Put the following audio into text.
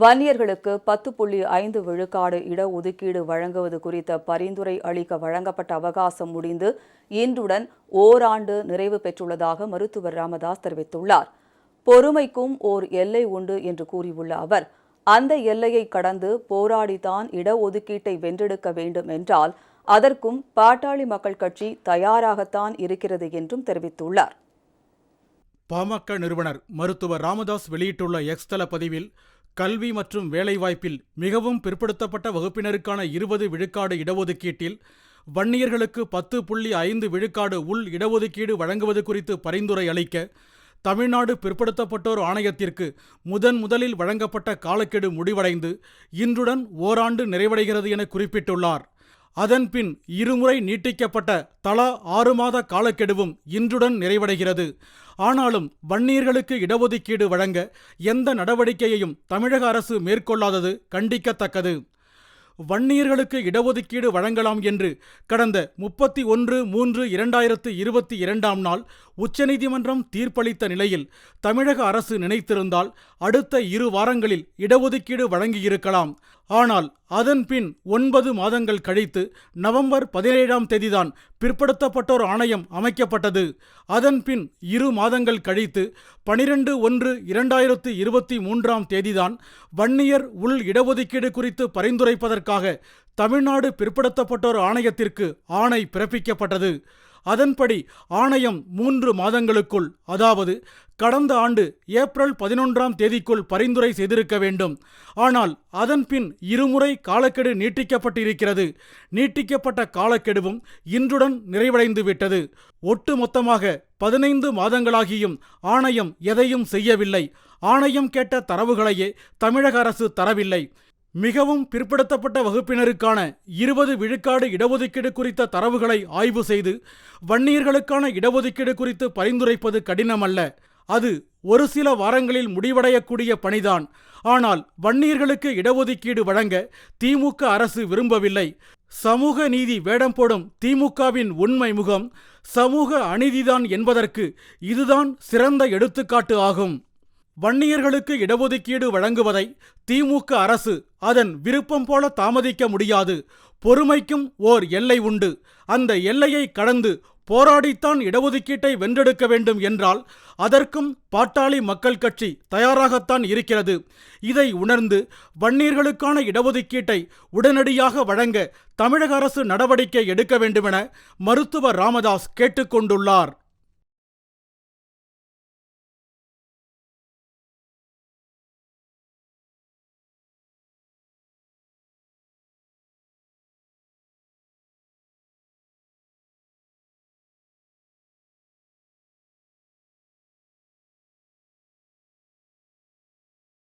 வன்னியர்களுக்கு பத்து புள்ளி ஐந்து விழுக்காடு இடஒதுக்கீடு வழங்குவது குறித்த பரிந்துரை அளிக்க வழங்கப்பட்ட அவகாசம் முடிந்து இன்றுடன் ஓராண்டு நிறைவு பெற்றுள்ளதாக மருத்துவர் ராமதாஸ் தெரிவித்துள்ளார். பொறுமைக்கும் ஓர் எல்லை உண்டு என்று கூறியுள்ள அவர் அந்த எல்லையை கடந்து போராடித்தான் இடஒதுக்கீட்டை வென்றெடுக்க வேண்டும் என்றால் அதற்கும் பாட்டாளி மக்கள் கட்சி தயாராகத்தான் இருக்கிறது என்றும் தெரிவித்துள்ளார். பாமக நிறுவனர் மருத்துவர் ராமதாஸ் வெளியிட்டுள்ள எக்ஸ்தல பதிவில் கல்வி மற்றும் வேலைவாய்ப்பில் மிகவும் பிற்படுத்தப்பட்ட வகுப்பினருக்கான இருபது விழுக்காடு இடஒதுக்கீட்டில் வன்னியர்களுக்கு பத்து புள்ளி ஐந்து விழுக்காடு உள் இடஒதுக்கீடு வழங்குவது குறித்து பரிந்துரை அளிக்க தமிழ்நாடு பிற்படுத்தப்பட்டோர் ஆணையத்திற்கு முதன் முதலில் வழங்கப்பட்ட காலக்கெடு முடிவடைந்து இன்றுடன் ஓராண்டு நிறைவடைகிறது என குறிப்பிட்டுள்ளார். அதன்பின் இருமுறை நீட்டிக்கப்பட்ட தலா ஆறு மாத காலக்கெடுவும் இன்றுடன் நிறைவடைகிறது. ஆனாலும் வன்னியர்களுக்கு இடஒதுக்கீடு வழங்க எந்த நடவடிக்கையையும் தமிழக அரசு மேற்கொள்ளாதது கண்டிக்கத்தக்கது. வன்னியர்களுக்கு இடஒதுக்கீடு வழங்கலாம் என்று கடந்த முப்பத்தி ஒன்று மூன்று இரண்டாயிரத்து இருபத்தி இரண்டாம் நாள் உச்சநீதிமன்றம் தீர்ப்பளித்த நிலையில் தமிழக அரசு நினைத்திருந்தால் அடுத்த இரு வாரங்களில் இடஒதுக்கீடு வழங்கியிருக்கலாம். ஆனால் அதன் பின் ஒன்பது மாதங்கள் கழித்து நவம்பர் பதினேழாம் தேதிதான் பிற்படுத்தப்பட்டோர் ஆணையம் அமைக்கப்பட்டது. அதன் பின் இரு மாதங்கள் கழித்து பனிரெண்டு ஒன்று இரண்டாயிரத்து இருபத்தி மூன்றாம் தேதிதான் வன்னியர் உள் இடஒதுக்கீடு குறித்து பரிந்துரைப்பதற்காக தமிழ்நாடு பிற்படுத்தப்பட்டோர் ஆணையத்திற்கு ஆணை பிறப்பிக்கப்பட்டது. அதன்படி ஆணையம் மூன்று மாதங்களுக்குள் அதாவது கடந்த ஆண்டு ஏப்ரல் பதினொன்றாம் தேதிக்குள் பரிந்துரை செய்திருக்க வேண்டும். ஆனால் அதன்பின் இருமுறை காலக்கெடு நீட்டிக்கப்பட்டிருக்கிறது. நீட்டிக்கப்பட்ட காலக்கெடுவும் இன்றுடன் நிறைவடைந்து விட்டது. ஒட்டுமொத்தமாக பதினைந்து மாதங்களாகியும் ஆணையம் எதையும் செய்யவில்லை. ஆணையம் கேட்ட தரவுகளையே தமிழக அரசு தரவில்லை. மிகவும் பிற்படுத்தப்பட்ட வகுப்பினருக்கான இருபது விழுக்காடு இடஒதுக்கீடு குறித்த தரவுகளை ஆய்வு செய்து வன்னியர்களுக்கான இடஒதுக்கீடு குறித்து பரிந்துரைப்பது கடினமல்ல. அது ஒரு சில வாரங்களில் முடிவடையக்கூடிய பணிதான். ஆனால் வன்னியர்களுக்கு இடஒதுக்கீடு வழங்க திமுக அரசு விரும்பவில்லை. சமூக நீதி வேடம் போடும் திமுகவின் உண்மை முகம் சமூக அநீதிதான் என்பதற்கு இதுதான் சிறந்த எடுத்துக்காட்டு ஆகும். வன்னியர்களுக்கு இடஒதுக்கீடு வழங்குவதை திமுக அரசு அதன் விருப்பம் போல தாமதிக்க முடியாது. பொறுமைக்கும் ஓர் எல்லை உண்டு. அந்த எல்லையை கடந்து போராடித்தான் இடஒதுக்கீட்டை வென்றெடுக்க வேண்டும் என்றால் அதற்கும் பாட்டாளி மக்கள் கட்சி தயாராகத்தான் இருக்கிறது. இதை உணர்ந்து வன்னியர்களுக்கான இடஒதுக்கீட்டை உடனடியாக வழங்க தமிழக அரசு நடவடிக்கை எடுக்க வேண்டுமென மருத்துவர் ராமதாஸ் கேட்டுக்கொண்டுள்ளார்.